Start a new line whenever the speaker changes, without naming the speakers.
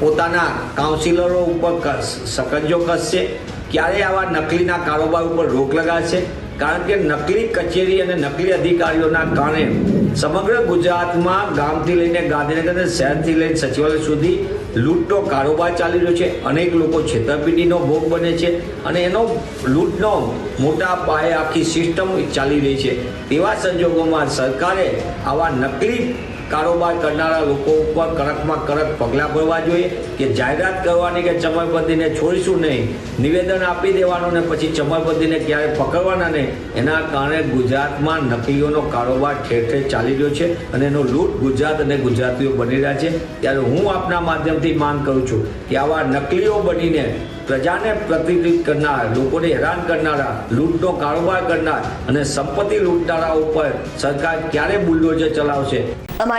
પોતાના કાઉન્સિલરો ઉપર સકંજો કસશે ક્યારે આવા નકલીના કારોબાર ઉપર રોક લગાશે કારણ કે નકલી કચેરી અને નકલી અધિકારીઓના કારણે સમગ્ર ગુજરાતમાં ગામથી લઈને ગાંધીનગર શહેરથી લઈને સચિવાલય સુધી લૂંટનો કારોબાર ચાલી રહ્યો છે. અનેક લોકો છેતરપિંડીનો ભોગ બને છે અને એનો લૂંટનો મોટા પાયે આખી સિસ્ટમ ચાલી રહી છે. તેવા સંજોગોમાં સરકારે આવા નકલી કારોબાર કરનારા લોકો ઉપર કડકમાં કડક પગલાં ભરવા જોઈએ કે જાહેરાત કરવાની કે ચમરબંધીને છોડીશું નહીં. નિવેદન આપી દેવાનું ને પછી ચમરબંધીને ક્યારે પકડવાના નહીં. એના કારણે ગુજરાતમાં નકલીઓનો કારોબાર ઠેર ઠેર ચાલી રહ્યો છે અને એનો લૂંટ ગુજરાત અને ગુજરાતીઓ બની રહ્યા છે. ત્યારે હું આપના માધ્યમથી માંગ કરું છું કે આવા નકલીઓ બનીને પ્રજાને પ્રતિનિધિત્વ કરનાર, લોકોને હેરાન કરનારા, લૂંટનો કારોબાર કરનાર અને સંપત્તિ લૂંટનારા ઉપર સરકાર ક્યારે બુલડોઝર ચલાવશે?